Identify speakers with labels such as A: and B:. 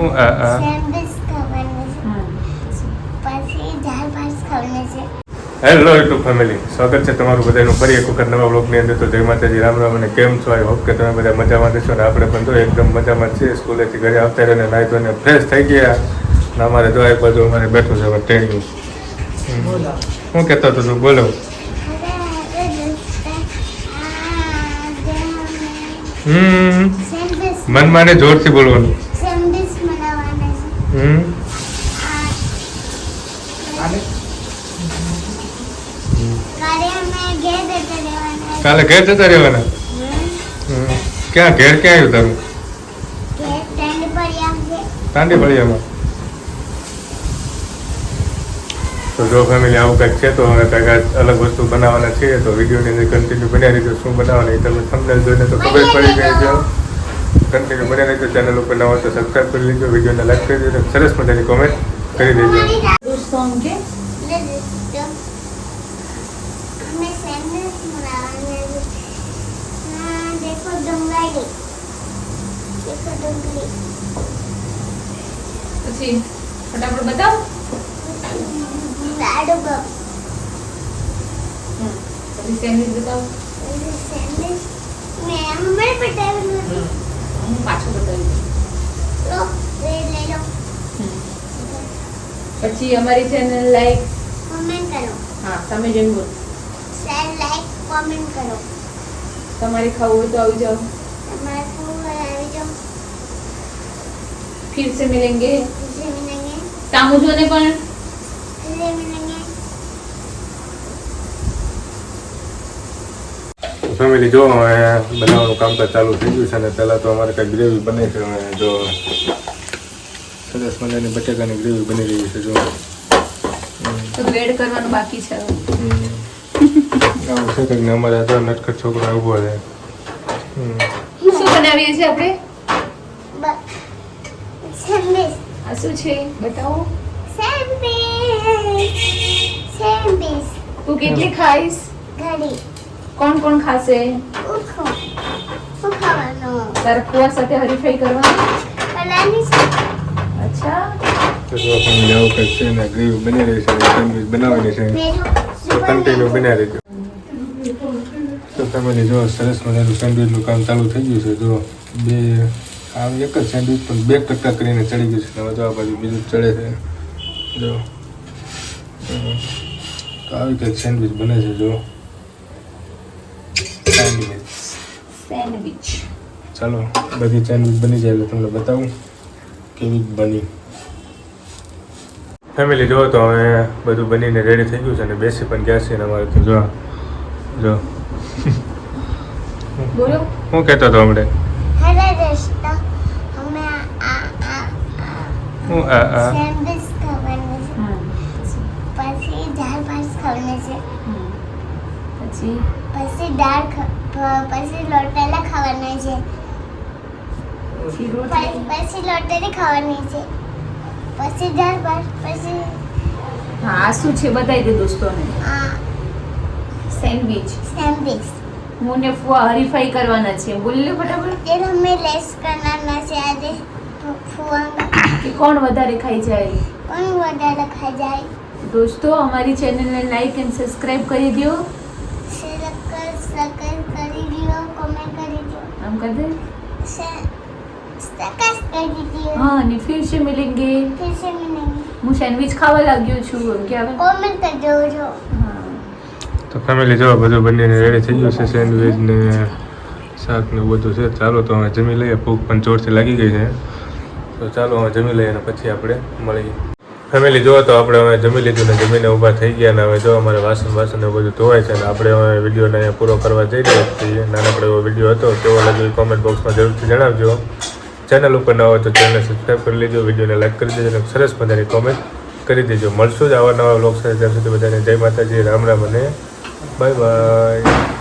A: હું hello YouTube family સ્વાગત છે તમારું બધાનું ફરી એક વખત નવા બ્લોગની અંદર. તો જય માતાજી રામ રામ અને કેમ છો? આઈ હોપ કે તમે બધા મજામાં છો ને આપણે પણ તો એકદમ મજામાં છીએ. સ્કૂલેથી ઘરે આવતા રહીને નાહી ધોઈને ફ્રેશ થઈ ગયા. અને અમારે જો એક બાજુ અમારે બેઠું છે હવે ટ્રેનિંગ
B: બોલો.
A: શું કહેતો હતો તું બોલો. હમ. મનમાં ને જોરથી બોલવાનું. હમ
C: કાલે ઘેર જતા રહેવાના.
A: ક્યાં? ઘેર ક્યાં આવ્યું તારું? તાંડી ફળિયામાં તો જો ફેમિલી આવું કંઈક છે, તો હવે કંઈક અલગ વસ્તુ બનાવવાના છીએ, તો વિડીયોની અંદર કન્ટિન્યુ બન્યા રહીજો, શું બનાવવાની તમે સમજાવી જોઈને તો ખબર પડી ગઈ છે કન્ટિન્યુ બન્યા રહીજો ચેનલ ઉપર નવા હોય તો સબસ્ક્રાઈબ કરી લેજો વિડીયોને લાઈક કરી દેજો સરસ મજાની કોમેન્ટ કરી દેજો
C: અમારી
B: દોસ્ત સોંગ કે
C: લે દોસ્તો અમે સેન્ડવિચ બનાવવાના છે હા દેખો ડુંગળી દેખો ડુંગળી
B: પછી ફટાફટ બતાવો.
C: લાડુ ગો
B: હમ. પછી સેન્ડવિચ બતાવો.
C: સેન્ડવિચ મેં હમણાં બતાવેલું હતું
B: હું પાછું બતાવી પછી અમારી ચેનલ લાઈક
C: કમેન્ટ કરો.
B: હા તમે જેમ બોલ.
C: શેર લાઈક કમેન્ટ કરો.
B: તમારે ખાવું તો આવી જાઓ.
C: તમારે ખાવું આવી જાઓ.
B: ફિર સે મિલેંગે.
C: ફિર
B: સે મિલેંગે.
C: સામુજોને પણ.
A: ફેમિલી જો બનાવવાનું કામ તો ચાલુ થઈ ગયું છે અને પહેલાં તો અમારે કંઈ ગ્રેવી બને છે જો સરસ મજાની બટેકાની ગ્રેવી બની રહી છે જો.
B: એડ કરવાનું બાકી છે
A: આવું છે અમારે તો નટખટ છોકરો ઊભો છે
B: શું બનાવીએ છીએ આપણે?
C: સેન્ડવિચ.
B: આ શું છે? બતાવો.
C: સેન્ડવિચ.
B: તું કેટલી ખાઈશ?
C: ઘણી
B: કોણ કોણ ખાશે? તારા ખુવા સાથે હરીફાઈ કરવાની? અચ્છા.
A: તો જો કંઈક છે ને ગ્રેવી બની રહી છે સેન્ડવિચ બનાવવાની છે. તો કન્ટિન્યુ રહેજો તો ફેમિલી જો સરસ મજાનું સેન્ડવિચનું કામ ચાલુ થઈ ગયું છે જો બે આ એક જ સેન્ડવિચ પણ બે કટકા કરીને ચડી ગયું છે. હવે આ બાજુ બીજું ચડે છે. જો. તો આવી કંઈક સેન્ડવિચ બને છે જો. સેન્ડવિચ
B: સેન્ડવિચ
A: ચાલો બધી સેન્ડવિચ બની જાય એટલે તમને બતાવું કેવી બની. ફેમિલી જો તો હવે બધું બનીને રેડી થઈ ગયું છે અને બેસી પણ ગયા છે ને અમારે તો જો જો. હું કહેતો હતો હમણે? હું આ આ.
C: સેન્ડવિચ ખાવાનું છે. પછી દાળ ભાત ખાવાનું છે.
B: પછી?
C: પછી દાળ પછી લોટેલા ખાવાના છે.
B: પછી
C: લોટેલી ખાવાની છે. પછી દાળ ભાત પછી
B: હા શું છે બતાવી દે દોસ્તોને?
C: હા
B: સેન્ડવિચ.
C: સેન્ડવિચ.
B: મુને ને હરીફાઈ કરવાના છે. બોલને ફટાફટ.
C: તે અમે લેસ કરવાના છે આજે
B: ફુવા કોણ વધારે ખાઈ જાય?
C: કોણ વધારે ખાઈ જાય?
B: દોસ્તો અમારી ચેનલને લાઈક એન્ડ સબસ્ક્રાઇબ કરી દો
C: सिरकर सकल करी दियो कमेंट करी दियो
B: આમ કર દે
C: से सकस कर दीजिए
B: હા અને ફિર સે મિલેંગે
C: फिर से मिलेंगे
B: હું સેન્ડવિચ ખાવા લાગ્યો છું એમ કે હવે
C: कमेंट कर दो जो
B: હા
A: તો ફેમિલી જો બધું બનીને રેડી થઈ ગયું છે સેન્ડવિચ ને શાક ને એવું બધું છે ચાલો તો હવે જમી લઈએ ભૂખ પણ જોરથી લાગી ગઈ છે તો ચાલો હવે જમી લઈએ અને પછી આપણે મળીએ ફેમિલી જો તો આપણે હવે જમી લીધું ને જમીને ઊભા થઈ ગયા ને હવે જો અમારે વાસણ વાસણ એવું બધું ધોવાય છે ને આપણે હવે વિડીયોને અહીંયા પૂરો કરવા જઈ રહ્યા છીએ. નાનકડો એવો વીડિયો હતો. તેવો લાગ્યો કોમેન્ટ બોક્સમાં જરૂરથી જણાવજો. ચેનલ ઉપર ન હોય તો ચેનલને સબસ્ક્રાઈબ કરી લેજો, વિડીયોને લાઈક કરી દેજો અને સરસ મજાની કોમેન્ટ કરી દેજો. મળશું જ આવા નવા બ્લોગ સાથે. ત્યાં સુધી બધાને જય માતાજી. રામ રામ અને બાય બાય